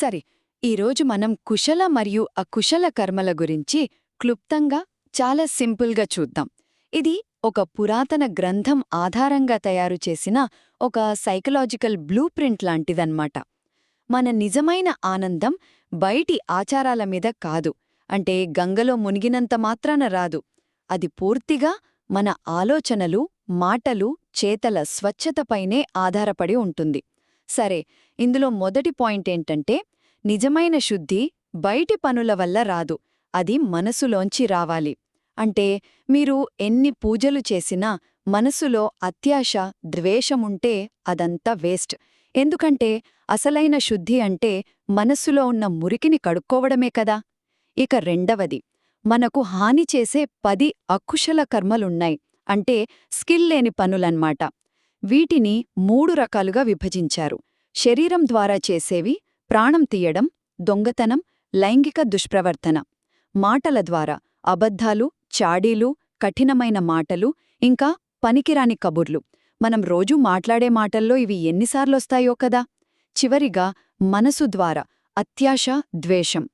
సరే ఈరోజు మనం కుశల మరియు అకుశల కర్మల గురించి క్లుప్తంగా చాలా సింపుల్గా చూద్దాం. ఇది ఒక పురాతన గ్రంథం ఆధారంగా తయారు చేసిన ఒక సైకలాజికల్ బ్లూ ప్రింట్ లాంటిదన్నమాట. మన నిజమైన ఆనందం బయటి ఆచారాల మీద కాదు అంటే గంగలో మునిగినంత మాత్రాన రాదు. అది పూర్తిగా మన ఆలోచనలు మాటలు చేతల స్వచ్ఛతపైనే ఆధారపడి ఉంటుంది. సరే ఇందులో మొదటి పాయింట్ ఏంటంటే నిజమైన శుద్ధి బయటి పనుల వల్ల రాదు అది మనసులోంచి రావాలి. అంటే మీరు ఎన్ని పూజలు చేసినా మనసులో అత్యాశ ద్వేషముంటే అదంతా వేస్ట్. ఎందుకంటే అసలైన శుద్ధి అంటే మనస్సులో ఉన్న మురికిని కడుక్కోవడమే కదా! ఇక రెండవది మనకు హాని చేసే పది అకుశల కర్మలున్నాయి. అంటే స్కిల్ లేని పనులన్మాట. వీటిని మూడు రకాలుగా విభజించారు. శరీరం ద్వారా చేసేవి ప్రాణం తీయడం దొంగతనం లైంగిక దుష్ప్రవర్తన. మాటల ద్వారా అబద్ధాలు చాడీలు కఠినమైన మాటలు ఇంకా పనికిరాని కబుర్లు. మనం రోజూ మాట్లాడే మాటల్లో ఇవి ఎన్నిసార్లొస్తాయో కదా? చివరిగా మనసు ద్వారా అత్యాశ ద్వేషం.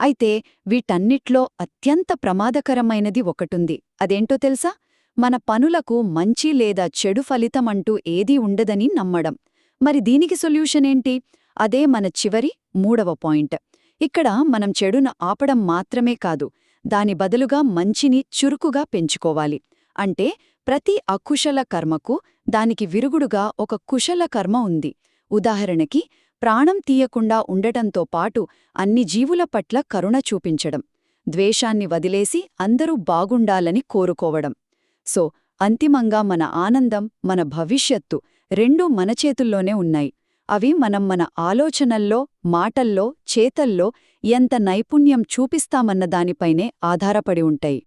అయితే వీటన్నిట్లో అత్యంత ప్రమాదకరమైనది ఒకటుంది. అదేంటో తెలుసా? మన పనులకు మంచి లేదా చెడు ఫలితమంటూ ఏదీ ఉండదని నమ్మడం. మరి దీనికి సొల్యూషన్ ఏంటి? అదే మన చివరి మూడవ పాయింట్. ఇక్కడ మనం చెడును ఆపడం మాత్రమే కాదు దాని బదులుగా మంచిని చురుకుగా పెంచుకోవాలి. అంటే ప్రతి అకుశల కర్మకు దానికి విరుగుడుగా ఒక కుశల కర్మ ఉంది. ఉదాహరణకి ప్రాణం తీయకుండా ఉండటంతో పాటు అన్ని జీవుల పట్ల కరుణ చూపించడం ద్వేషాన్ని వదిలేసి అందరూ బాగుండాలని కోరుకోవడం. సో అంతిమంగా మన ఆనందం మన భవిష్యత్తు రెండూ మన చేతుల్లోనే ఉన్నాయి. అవి మనం మన ఆలోచనల్లో మాటల్లో చేతల్లో ఎంత నైపుణ్యం చూపిస్తామన్న దానిపైనే ఆధారపడి ఉంటాయి.